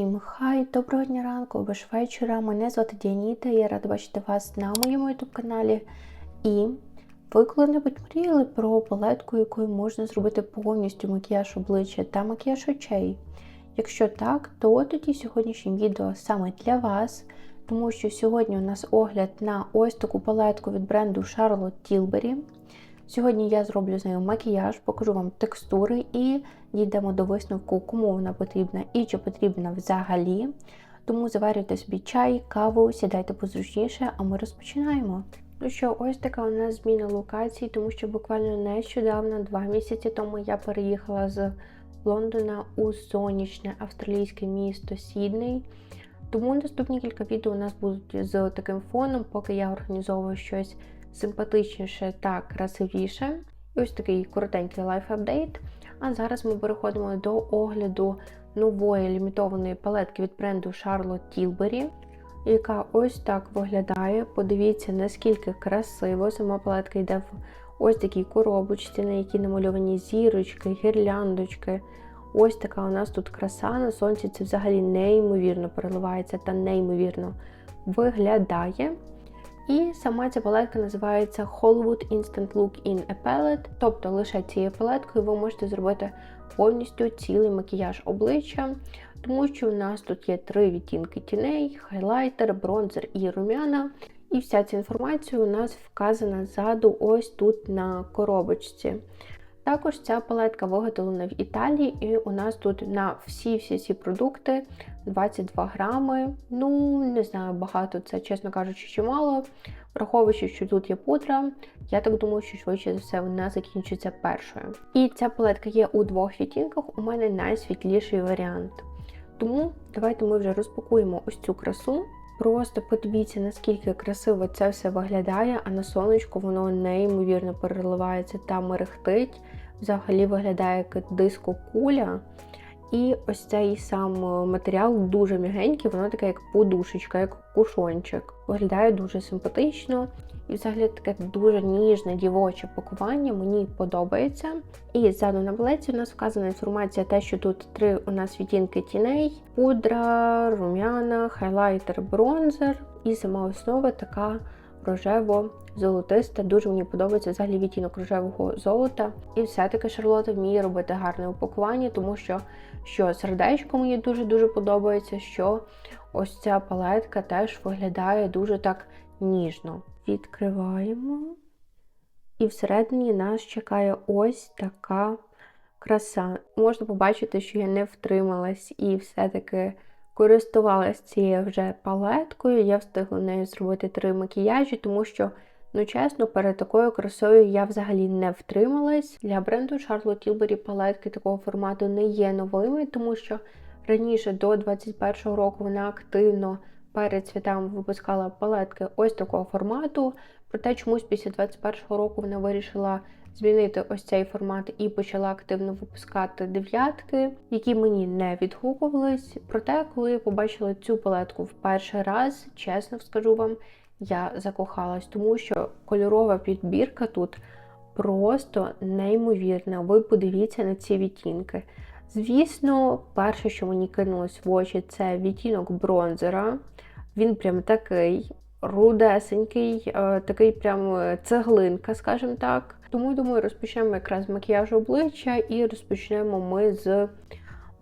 Всім хай, доброго дня ранку або ж вечора. Мене звати Діаніта, я рада бачити вас на моєму youtube каналі. І ви коли-небудь мріяли про палетку, якою можна зробити повністю макіяж обличчя та макіяж очей? Якщо так, то тоді сьогоднішнє відео саме для вас, тому що сьогодні у нас огляд на ось таку палетку від бренду Charlotte Tilbury. Сьогодні я зроблю з нею макіяж, покажу вам текстури і дійдемо до висновку, кому вона потрібна і чи потрібна взагалі. Тому заварюйте собі чай, каву, сідайте позручніше, а ми розпочинаємо. Ну що, ось така у нас зміна локації, тому що буквально нещодавно, два місяці тому, я переїхала з Лондона у сонячне австралійське місто Сідней. Тому наступні кілька відео у нас будуть з таким фоном, поки я організовую щось симпатичніше та красивіше. І ось такий коротенький лайф-апдейт. А зараз ми переходимо до огляду нової лімітованої палетки від бренду Charlotte Tilbury, яка ось так виглядає. Подивіться, наскільки красиво. Сама палетка йде в ось такій коробочці, на якій намальовані зірочки, гірляндочки. Ось така у нас тут краса на сонці. Це взагалі неймовірно переливається та неймовірно виглядає. І сама ця палетка називається Hollywood Instant Look in a Palette, тобто лише цією палеткою ви можете зробити повністю цілий макіяж обличчя, тому що у нас тут є три відтінки тіней, хайлайтер, бронзер і рум'яна. І вся ця інформація у нас вказана ззаду, ось тут на коробочці. Також ця палетка виготовлена в Італії, і у нас тут на всі-всі ці продукти 22 грами. Ну, не знаю, багато це, чесно кажучи, чи мало. Враховуючи, що тут є пудра, я так думаю, що швидше за все вона закінчиться першою. І ця палетка є у двох відтінках, у мене найсвітліший варіант. Тому давайте ми вже розпакуємо ось цю красу. Просто подивіться, наскільки красиво це все виглядає, а на сонечку воно неймовірно переливається та мерехтить. Взагалі виглядає як диско-куля. І ось цей сам матеріал дуже м'ягенький, воно таке як подушечка, як кушончик. Виглядає дуже симпатично. І взагалі таке дуже ніжне дівоче пакування, мені подобається. І ззаду на балеці у нас вказана інформація, те, що тут три у нас відтінки тіней, пудра, рум'яна, хайлайтер, бронзер. І сама основа така рожево-золотиста. Дуже мені подобається взагалі відтінок рожевого золота. І все-таки Шарлота вміє робити гарне упакування, тому що що сердечко мені дуже-дуже подобається, що ось ця палетка теж виглядає дуже так ніжно. Відкриваємо. І всередині нас чекає ось така краса. Можна побачити, що я не втрималась і все-таки користувалась цією вже палеткою. Я встигла нею зробити три макіяжі, тому що, ну чесно, перед такою красою я взагалі не втрималась. Для бренду Charlotte Tilbury палетки такого формату не є новими, тому що раніше до 2021 року вона активно перед святами випускала палетки ось такого формату. Проте чомусь після 2021 року вона вирішила змінити ось цей формат і почала активно випускати дев'ятки, які мені не відгукувались. Проте, коли я побачила цю палетку в перший раз, чесно скажу вам, я закохалась, тому що кольорова підбірка тут просто неймовірна. Ви подивіться на ці відтінки. Звісно, перше, що мені кинулось в очі, це відтінок бронзера. Він прям такий рудесенький, е, такий прям цеглинка, скажімо так. Тому, думаю, розпочнемо якраз з макіяжу обличчя і розпочнемо ми з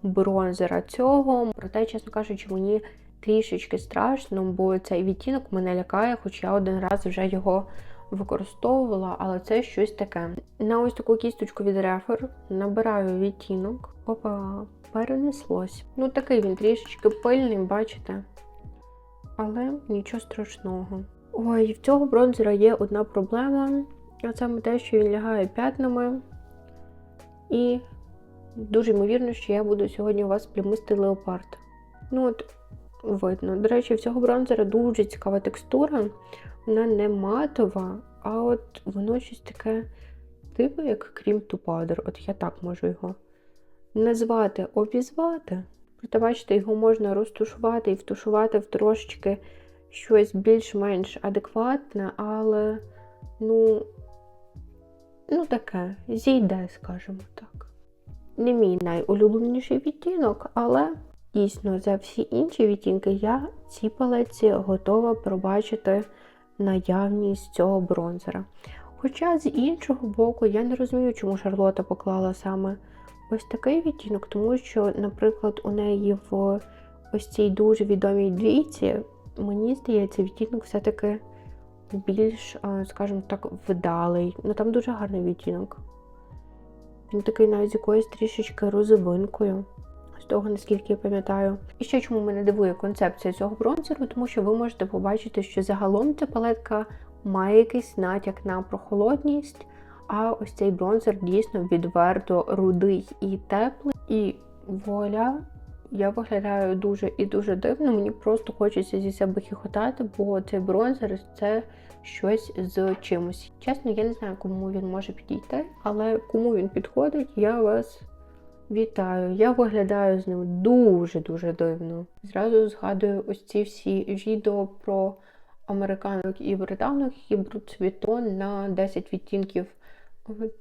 бронзера цього. Проте, чесно кажучи, мені трішечки страшно, бо цей відтінок мене лякає, хоч я один раз вже його використовувала, але це щось таке. На ось таку кісточку від рефер набираю відтінок. Опа, перенеслось. Ну, такий він трішечки пильний, бачите? Але нічого страшного. Ой, в цього бронзера є одна проблема. А саме те, що він лягає п'ятнами. І дуже ймовірно, що я буду сьогодні у вас плямистий леопард. Ну от, видно. До речі, в цього бронзера дуже цікава текстура. Вона не матова, а от воно щось таке, типу, як крім powder. От я так можу його назвати, обізвати. Проте, бачите, його можна розтушувати і втушувати в трошечки щось більш-менш адекватне, але, ну, ну таке, зійде, скажімо так. Не мій найулюбленіший відтінок, але Дійсно, за всі інші відтінки я в цій палеці готова пробачити наявність цього бронзера. Хоча з іншого боку, я не розумію, чому Шарлота поклала саме ось такий відтінок, тому що, наприклад, у неї в ось цій дуже відомій двійці, мені здається, відтінок все-таки більш, скажімо так, вдалий. Ну там дуже гарний відтінок. Він такий навіть з якоюсь трішечки розовинкою. З того, наскільки я пам'ятаю. І ще чому мене дивує концепція цього бронзеру, тому що ви можете побачити, що загалом ця палетка має якийсь натяк на прохолодність, а ось цей бронзер дійсно відверто рудий і теплий. І вуаля, я виглядаю дуже і дуже дивно. Мені просто хочеться зі себе хіхотати, бо цей бронзер це щось з чимось. Чесно, я не знаю, кому він може підійти, але кому він підходить, я вас вітаю. Я виглядаю з ним дуже-дуже дивно. Зразу згадую ось ці всі відео про американок і британок, які беруть світон на 10 відтінків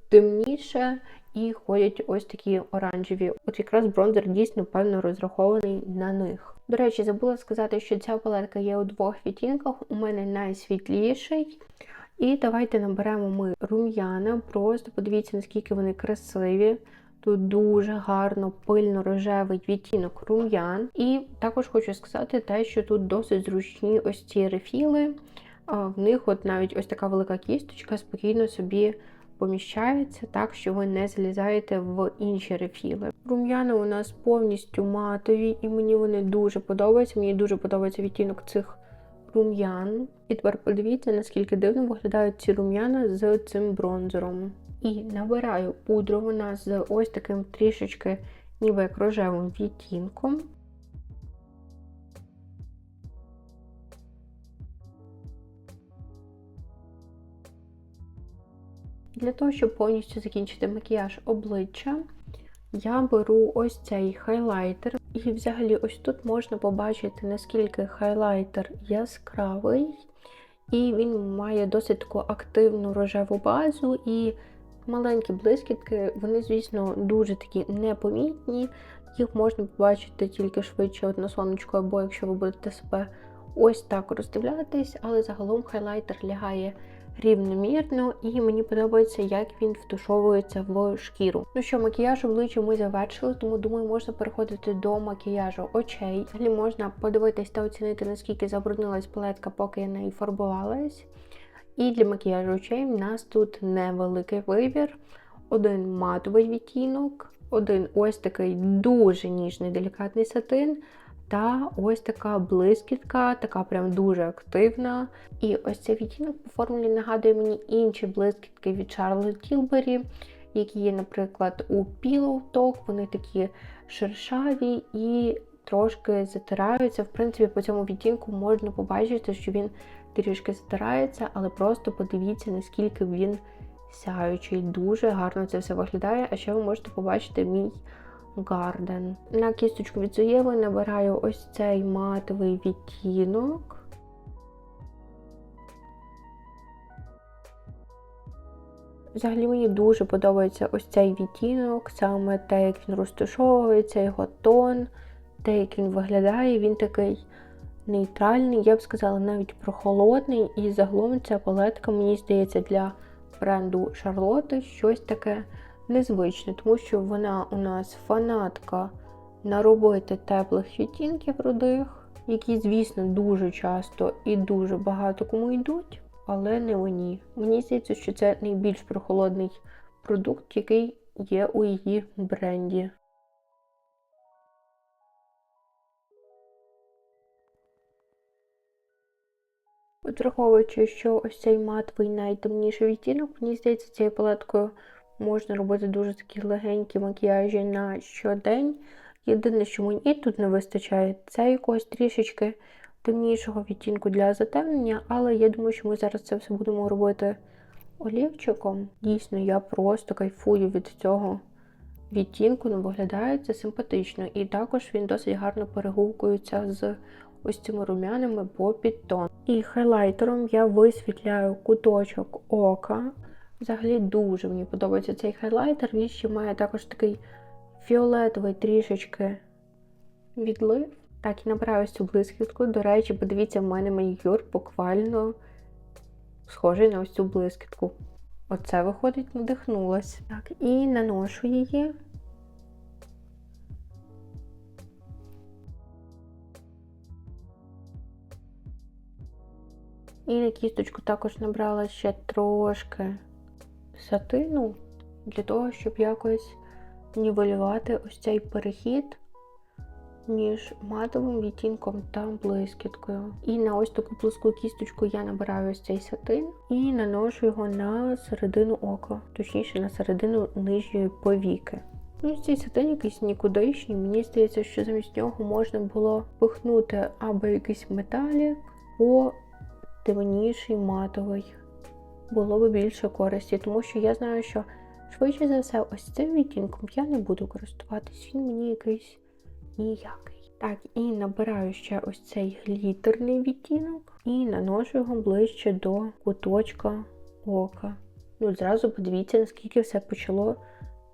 темніше і ходять ось такі оранжеві. От якраз бронзер дійсно певно розрахований на них. До речі, забула сказати, що ця палетка є у двох відтінках. У мене найсвітліший. І давайте наберемо ми рум'яна. Просто подивіться, наскільки вони красиві. Тут дуже гарно пильно рожевий відтінок рум'ян. І також хочу сказати те, що тут досить зручні ось ці рефіли. В них от навіть ось така велика кісточка спокійно собі поміщається, так що ви не залізаєте в інші рефіли. Рум'яна у нас повністю матові, і мені вони дуже подобаються. Мені дуже подобається відтінок цих рум'ян. І тепер подивіться, наскільки дивно виглядають ці рум'яна з цим бронзером. І набираю пудру вона з ось таким трішечки ніби як рожевим відтінком. Для того, щоб повністю закінчити макіяж обличчя, я беру ось цей хайлайтер. І взагалі ось тут можна побачити, наскільки хайлайтер яскравий, і він має досить таку активну рожеву базу. і Маленькі блискітки, вони, звісно, дуже такі непомітні. Їх можна побачити тільки швидше от на сонечку, або якщо ви будете себе ось так роздивлятись, але загалом хайлайтер лягає рівномірно, і мені подобається, як він втушовується в шкіру. Ну що, макіяж обличчя ми завершили, тому думаю, можна переходити до макіяжу очей. Далі можна подивитись та оцінити, наскільки забруднилась палетка, поки я нею фарбувалась. І для макіяжу очей в нас тут невеликий вибір. Один матовий відтінок, один ось такий дуже ніжний делікатний сатин. Та ось така блискітка, така прям дуже активна. І ось цей відтінок по формулі нагадує мені інші блискітки від Charlotte Tilbury, які є, наприклад, у Pillow Talk. Вони такі шершаві і трошки затираються. В принципі, по цьому відтінку можна побачити, що він трішки затирається, але просто подивіться, наскільки він сяючий. Дуже гарно це все виглядає. А ще ви можете побачити мій гарден. На кісточку від Зуєви набираю ось цей матовий відтінок. Взагалі мені дуже подобається ось цей відтінок, саме те, як він розташовується, його тон, те, як він виглядає, він такий нейтральний, я б сказала, навіть прохолодний. І загалом ця палетка, мені здається, для бренду Шарлоти щось таке незвичне, тому що вона у нас фанатка наробити теплих відтінків рудих, які, звісно, дуже часто і дуже багато кому йдуть, але не мені. Мені здається, що це найбільш прохолодний продукт, який є у її бренді. От враховуючи, що ось цей матовий найтемніший відтінок, мені здається, цією палеткою можна робити дуже такі легенькі макіяжі на щодень. Єдине, що мені тут не вистачає, це якогось трішечки темнішого відтінку для затемнення, але я думаю, що ми зараз це все будемо робити олівчиком. Дійсно, я просто кайфую від цього відтінку, ну виглядає це симпатично. І також він досить гарно перегукується з ось цими рум'янами по підтон. І хайлайтером я висвітляю куточок ока. Взагалі дуже мені подобається цей хайлайтер. Він ще має також такий фіолетовий трішечки відлив. Так, і набираю ось цю блискітку. До речі, подивіться, в мене манікюр буквально схожий на ось цю блискітку. Оце виходить, надихнулась. Так, і наношу її. І на кісточку також набрала ще трошки сатину для того, щоб якось нівелювати ось цей перехід між матовим відтінком та блискіткою. І на ось таку плоску кісточку я набираю ось цей сатин і наношу його на середину ока, точніше на середину нижньої повіки. Ну, цей сатин якийсь нікудишній. Мені здається, що замість нього можна було пихнути або якийсь металік, або темніший матовий. Було б більше користі, тому що я знаю, що швидше за все, ось цим відтінком я не буду користуватись. Він мені якийсь ніякий. Так, і набираю ще ось цей глітерний відтінок і наношу його ближче до куточка ока. Ну, зразу подивіться, наскільки все почало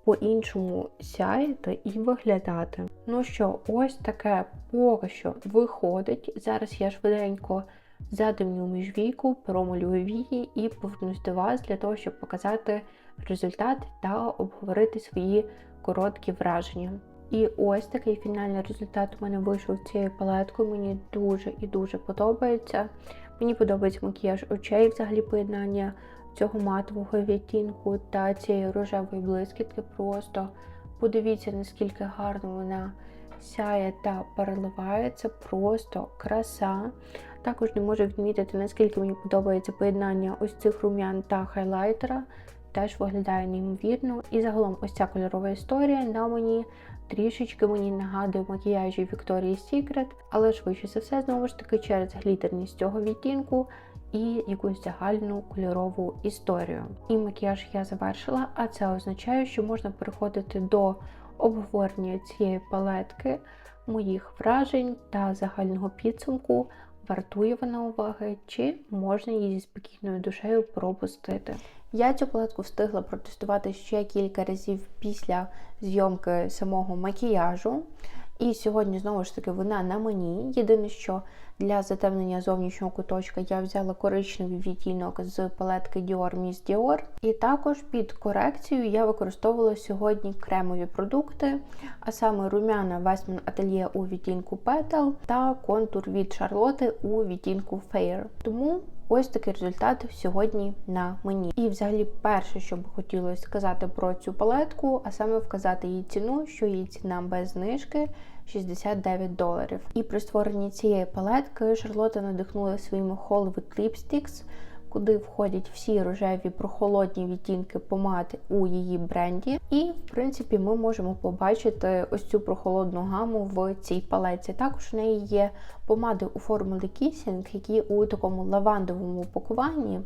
по-іншому сяяти і виглядати. Ну що, ось таке поки що виходить. Зараз я швиденько задимню міжвійку, промалюю вії і повернусь до вас для того, щоб показати результат та обговорити свої короткі враження. І ось такий фінальний результат у мене вийшов цією палеткою. Мені дуже і дуже подобається. Мені подобається макіяж очей, взагалі поєднання цього матового відтінку та цієї рожевої блискітки. Просто подивіться, наскільки гарно вона сяє та переливається, просто краса. Також не можу відмітити, наскільки мені подобається поєднання ось цих рум'ян та хайлайтера. Теж виглядає неймовірно. І загалом ось ця кольорова історія на мені трішечки мені нагадує макіяжі Victoria's Secret, але швидше за все, знову ж таки, через глітерність цього відтінку і якусь загальну кольорову історію. І макіяж я завершила, а це означає, що можна переходити до обговорення цієї палетки, моїх вражень та загального підсумку. Вартує вона уваги, чи можна її зі спокійною душею пропустити. Я цю палетку встигла протестувати ще кілька разів після зйомки самого макіяжу. І сьогодні, знову ж таки, вона на мені. Єдине, що для затемнення зовнішнього куточка я взяла коричневий відтінок з палетки Dior Miss Dior. І також під корекцію я використовувала сьогодні кремові продукти, а саме румяна Westman Atelier у відтінку Petal та контур від Charlotte у відтінку Fair. Тому Ось такий результат сьогодні на мені. І, взагалі, перше, що би хотілося сказати про цю палетку, а саме вказати її ціну, що її ціна без знижки 69 доларів. І при створенні цієї палетки Шарлота надихнула своїми Hollywood Lipsticks, куди входять всі рожеві прохолодні відтінки помади у її бренді. І, в принципі, ми можемо побачити ось цю прохолодну гаму в цій палеці. Також в неї є помади у формулі Kissing, які у такому лавандовому упакуванні.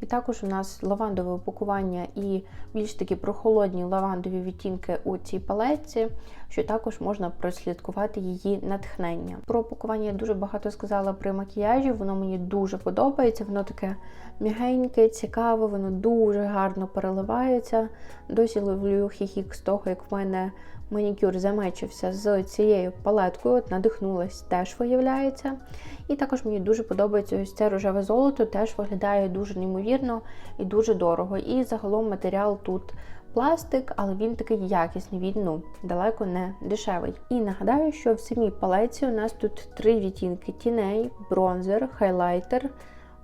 І також у нас лавандове упакування і більш такі прохолодні лавандові відтінки у цій палетці, що також можна прослідкувати її натхнення. Про упакування я дуже багато сказала при макіяжі, воно мені дуже подобається, воно таке м'ягеньке, цікаве, воно дуже гарно переливається. Досі ловлю хіхік з того, як в мене манікюр замечився з цією палеткою, от надихнулась, теж виявляється. І також мені дуже подобається ось це рожеве золото, теж виглядає дуже неймовірно і дуже дорого. І загалом матеріал тут. Пластик, але він такий якісний, він ну, далеко не дешевий. І нагадаю, що в самій палеці у нас тут три відтінки: тіней, бронзер, хайлайтер,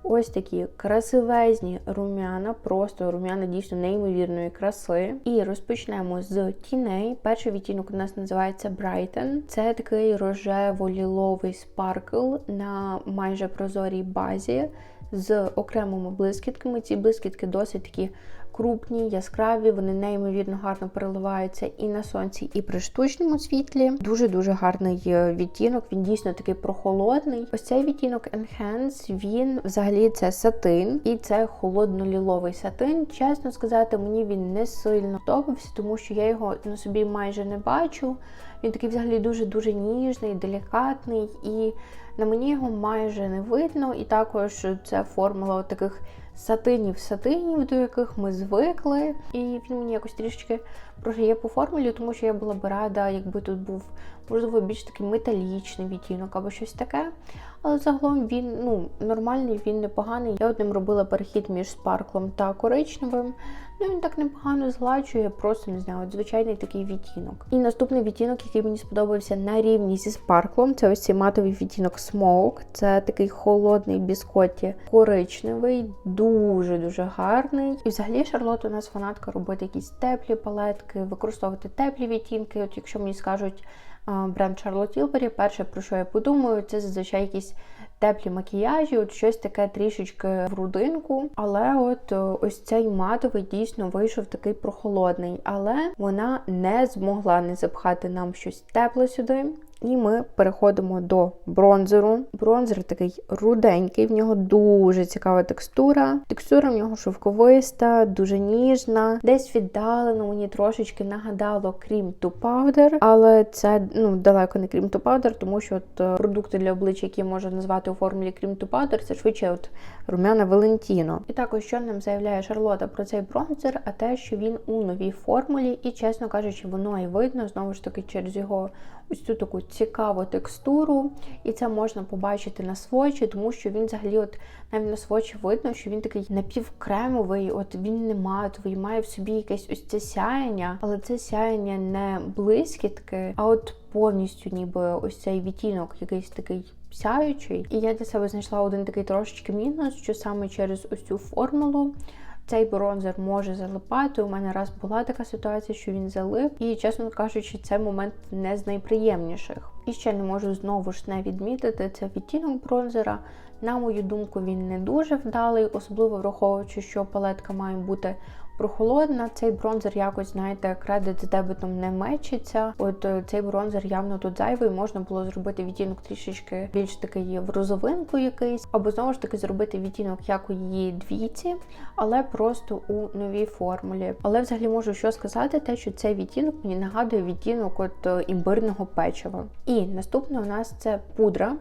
Ось такі красивезні рум'яна, просто рум'яна дійсно неймовірної краси. І розпочнемо з тіней. Перший відтінок у нас називається Brighten. Це такий рожево-ліловий спаркл на майже прозорій базі з окремими блискітками. Ці блискітки досить такі крупні, яскраві, вони неймовірно гарно переливаються і на сонці, і при штучному світлі. Дуже-дуже гарний е, відтінок, він дійсно такий прохолодний. Ось цей відтінок Enhance, він взагалі це сатин, і це холодно-ліловий сатин. Чесно сказати, мені він не сильно подобався, тому що я його на собі майже не бачу. Він такий взагалі дуже-дуже ніжний, делікатний, і на мені його майже не видно. І також це формула таких сатинів сатинів, до яких ми звикли. І він мені якось трішечки прожиє по формулі, тому що я була б рада, якби тут був можливо більш такий металічний відтінок або щось таке. Але загалом він ну, нормальний, він непоганий. Я одним робила перехід між спарклом та коричневим. Ну він так непогано згладжує, просто не знаю, от звичайний такий відтінок. І наступний відтінок, який мені сподобався на рівні зі спарклом, це ось цей матовий відтінок Smoke. Це такий холодний біскоті коричневий, дуже-дуже гарний. І взагалі Шарлот у нас фанатка робити якісь теплі палетки, використовувати теплі відтінки. От якщо мені скажуть бренд Charlotte Tilbury, перше, про що я подумаю, це зазвичай якісь теплі макіяжі, от щось таке трішечки в рудинку. Але от е, ось цей матовий дійсно вийшов такий прохолодний. Але вона не змогла не запхати нам щось тепле сюди. І ми переходимо до бронзеру. Бронзер такий руденький, в нього дуже цікава текстура. Текстура в нього шовковиста, дуже ніжна. Десь віддалено мені трошечки нагадало крім to powder, але це ну далеко не крім to powder, тому що от е, продукти для обличчя, які можна назвати у формулі крім to powder, це швидше от румяна Валентіно. І також що нам заявляє Шарлота про цей бронзер, а те, що він у новій формулі, і чесно кажучи, воно і видно знову ж таки через його ось цю таку цікаву текстуру, і це можна побачити на свочі, тому що він взагалі, от навіть на свочі видно, що він такий напівкремовий, от він не матовий, має в собі якесь ось це сяєння, але це сяєння не блискітки, а от повністю ніби ось цей відтінок, якийсь такий сяючий. І я для себе знайшла один такий трошечки мінус, що саме через ось цю формулу. Цей бронзер може залипати. У мене раз була така ситуація, що він залип, і чесно кажучи, це момент не з найприємніших. І ще не можу знову ж не відмітити це відтінок бронзера. На мою думку, він не дуже вдалий, особливо враховуючи, що палетка має бути прохолодна. Цей бронзер якось, знаєте, кредит з дебетом не мечиться. От е, цей бронзер явно тут зайвий, можна було зробити відтінок трішечки більш такий в розовинку якийсь, або знову ж таки зробити відтінок, як у її двійці, але просто у новій формулі. Але взагалі можу що сказати, те, що цей відтінок мені нагадує відтінок от е, імбирного печива. І наступне у нас це пудра.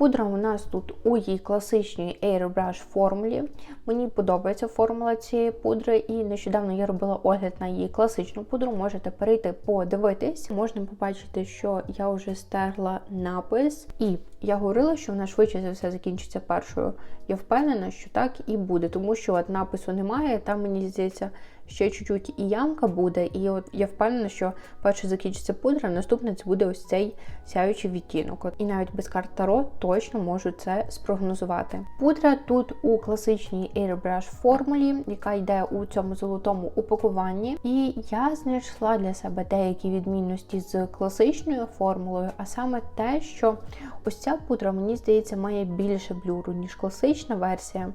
Пудра у нас тут у її класичній Airbrush формулі. Мені подобається формула цієї пудри, і нещодавно я робила огляд на її класичну пудру. Можете перейти подивитись. Можна побачити, що я вже стерла напис, і я говорила, що вона швидше за все закінчиться першою. Я впевнена, що так і буде, тому що от напису немає. Там мені здається, ще чуть-чуть і ямка буде. І от я впевнена, що перше закінчиться пудра, наступне це буде ось цей сяючий відтінок. І навіть без карт Таро точно можу це спрогнозувати. Пудра тут у класичній Airbrush формулі, яка йде у цьому золотому упакуванні. І я знайшла для себе деякі відмінності з класичною формулою, а саме те, що ось ця пудра, мені здається, має більше блюру, ніж класична версія.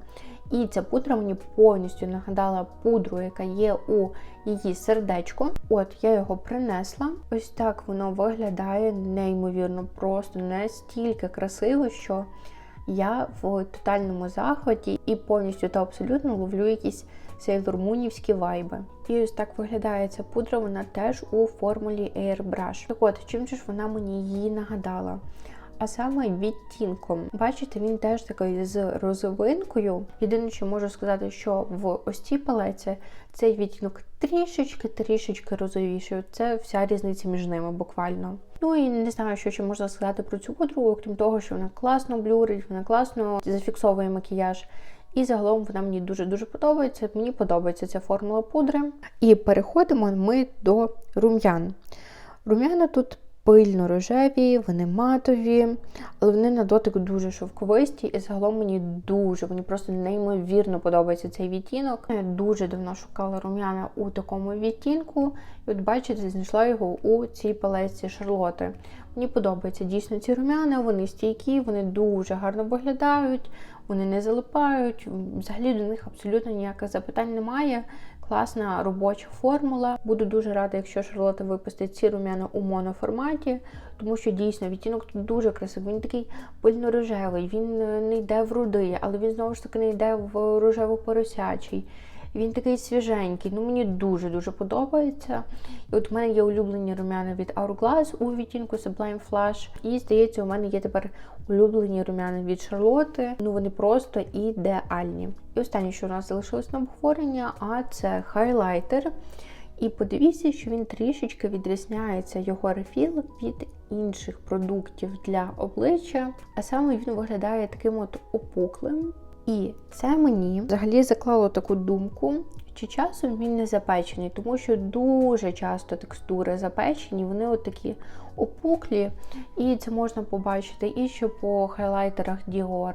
І ця пудра мені повністю нагадала пудру, яка є у її сердечку. От я його принесла. Ось так воно виглядає неймовірно, просто настільки красиво, що я в тотальному захваті і повністю та абсолютно ловлю якісь сейлормунівські вайби. І ось так виглядає ця пудра, вона теж у формулі Airbrush. Так от, чим же ж вона мені її нагадала? А саме відтінком. Бачите, він теж такий з розовинкою. Єдине, що можу сказати, що в ось цій палеці цей відтінок трішечки-трішечки розовіший. Це вся різниця між ними буквально. Ну і не знаю, що ще можна сказати про цю пудру, окрім того, що вона класно блюрить, вона класно зафіксовує макіяж. І загалом вона мені дуже-дуже подобається. Мені подобається ця формула пудри. І переходимо ми до рум'ян. Рум'яна тут пильно рожеві, вони матові, але вони на дотик дуже шовковисті. І загалом мені дуже, мені просто неймовірно подобається цей відтінок. Я дуже давно шукала рум'яна у такому відтінку. І от бачите, знайшла його у цій палеці Шарлоти. Мені подобаються дійсно ці рум'яна, вони стійкі, вони дуже гарно виглядають, вони не залипають. Взагалі до них абсолютно ніяких запитань немає. Класна робоча формула. Буду дуже рада, якщо Шарлота випустить ці рум'яна у моноформаті, тому що дійсно відтінок тут дуже красивий. Він такий пильно-рожевий, він не йде в руди, але він знову ж таки не йде в рожево-поросячий. Він такий свіженький. Ну мені дуже-дуже подобається. І от у мене є улюблені румяна від Hourglass у відтінку Sublime Flash. І здається, у мене є тепер улюблені румяна від Шарлотти. Ну вони просто ідеальні. І останнє, що у нас залишилось на обговорення, а це хайлайтер. І подивіться, що він трішечки відрізняється його рефіл від інших продуктів для обличчя, а саме він виглядає таким от опуклим. І це мені взагалі заклало таку думку, чи часом він не запечений, тому що дуже часто текстури запечені, вони от такі опуклі, і це можна побачити і що по хайлайтерах Dior,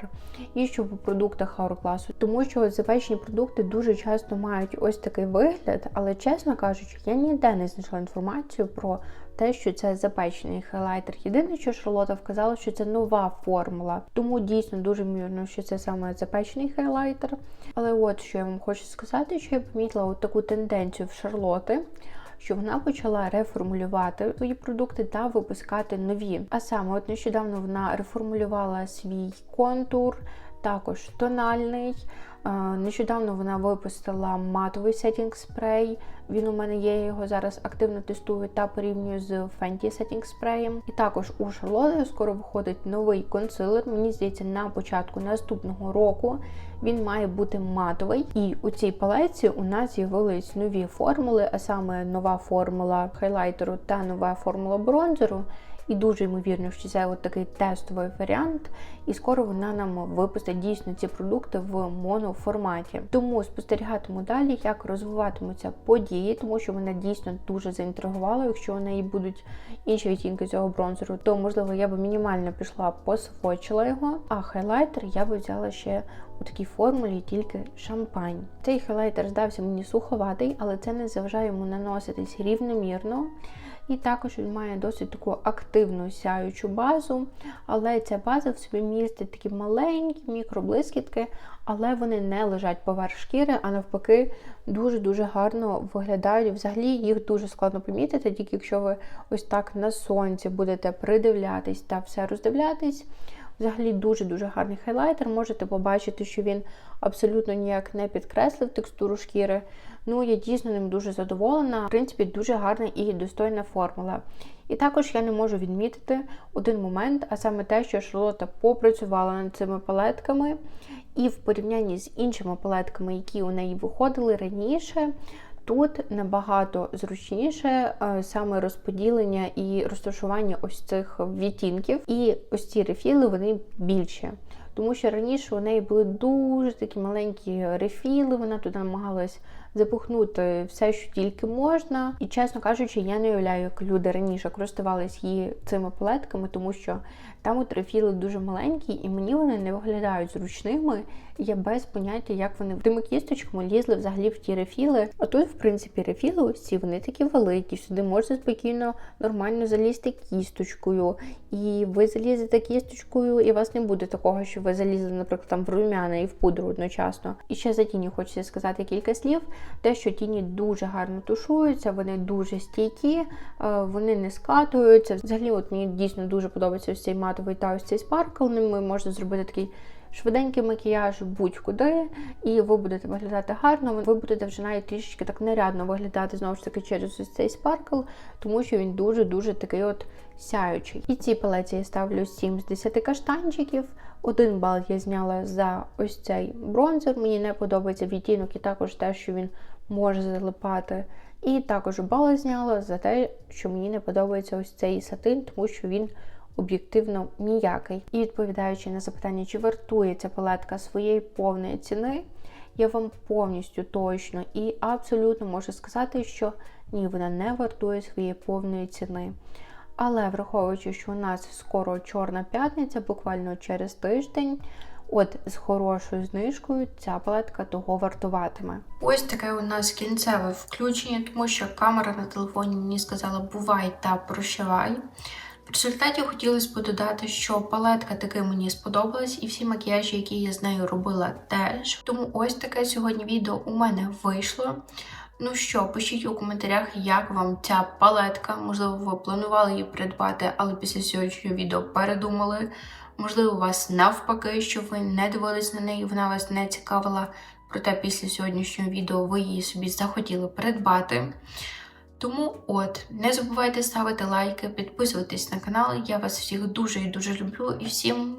і що по продуктах Hourglass. Тому що запечені продукти дуже часто мають ось такий вигляд, але чесно кажучи, я ніде не знайшла інформацію про те, що це запечений хайлайтер. Єдине, що Шарлота вказала, що це нова формула, тому дійсно дуже вірно, що це саме запечений хайлайтер. Але от що я вам хочу сказати, що я помітила от таку тенденцію в Шарлоти. Що вона почала реформулювати свої продукти та випускати нові. А саме, от нещодавно вона реформулювала свій контур, також тональний. Нещодавно вона випустила матовий сетінг спрей. Він у мене є, я його зараз активно тестую та порівнюю з Fenty сетінг спреєм. І також у Charlotte скоро виходить новий консилер. Мені здається, на початку наступного року він має бути матовий. І у цій палеці у нас з'явились нові формули, а саме нова формула хайлайтеру та нова формула бронзеру. І дуже ймовірно, що це от такий тестовий варіант, і скоро вона нам випустить дійсно ці продукти в моноформаті. Тому спостерігатиму далі, як розвиватимуться події, тому що мене дійсно дуже заінтригувала. Якщо у неї будуть інші відтінки цього бронзеру, то можливо я би мінімально пішла, посвочила його. А хайлайтер я би взяла ще у такій формулі тільки шампань. Цей хайлайтер здався мені суховатий, але це не заважає йому наноситись рівномірно. І також він має досить таку активну сяючу базу, але ця база в собі містить такі маленькі мікроблискітки, але вони не лежать поверх шкіри, а навпаки, дуже-дуже гарно виглядають. Взагалі їх дуже складно помітити, тільки якщо ви ось так на сонці будете придивлятись та все роздивлятись. Взагалі дуже-дуже гарний хайлайтер. Можете побачити, що він абсолютно ніяк не підкреслив текстуру шкіри. Ну, я дійсно ним дуже задоволена. В принципі, дуже гарна і достойна формула. І також я не можу відмітити один момент, а саме те, що Шарлота попрацювала над цими палетками, і в порівнянні з іншими палетками, які у неї виходили раніше. Тут набагато зручніше е, саме розподілення і розташування ось цих відтінків. І ось ці рефіли вони більші. Тому що раніше у неї були дуже такі маленькі рефіли, вона туди намагалась запухнути все, що тільки можна. І, чесно кажучи, я не уявляю, як люди раніше користувались її цими палетками, тому що там от рефіли дуже маленькі, і мені вони не виглядають зручними. Я без поняття, як вони тими кісточками лізли взагалі в ті рефіли. А тут, в принципі, рефіли ці вони такі великі. Сюди можна спокійно, нормально залізти кісточкою. І ви залізете кісточкою, і у вас не буде такого, що ви залізли, наприклад, там в рум'яна і в пудру одночасно. І ще за тіні хочеться сказати кілька слів. Те, що тіні дуже гарно тушуються, вони дуже стійкі, е, вони не скатуються. Взагалі, от мені дійсно дуже подобається ось цей матовий та ось цей спаркл. Ними можна зробити такий. Швиденький макіяж будь-куди, і ви будете виглядати гарно, ви будете вже навіть трішечки так нерядно виглядати знову ж таки через ось цей спаркл, тому що він дуже-дуже такий от сяючий. І ці палеці я ставлю 7 з 10 каштанчиків. Один бал я зняла за ось цей бронзер. Мені не подобається відтінок і також те, що він може залипати. І також бал зняла за те, що мені не подобається ось цей сатин, тому що він об'єктивно ніякий. І відповідаючи на запитання, чи вартує ця палетка своєї повної ціни, я вам повністю точно і абсолютно можу сказати, що ні, вона не вартує своєї повної ціни. Але враховуючи, що у нас скоро Чорна п'ятниця, буквально через тиждень, от з хорошою знижкою ця палетка того вартуватиме. Ось таке у нас кінцеве включення, тому що камера на телефоні мені сказала бувай та прощавай. В результаті хотілося б додати, що палетка таки мені сподобалась, і всі макіяжі, які я з нею робила, теж. Тому ось таке сьогодні відео у мене вийшло. Ну що, пишіть у коментарях, як вам ця палетка. Можливо, ви планували її придбати, але після сьогоднішнього відео передумали. Можливо, у вас навпаки, що ви не дивились на неї, вона вас не цікавила. проте після сьогоднішнього відео ви її собі захотіли придбати. Тому от, не забувайте ставити лайки, підписуватись на канал. Я вас всіх дуже і дуже люблю і всім!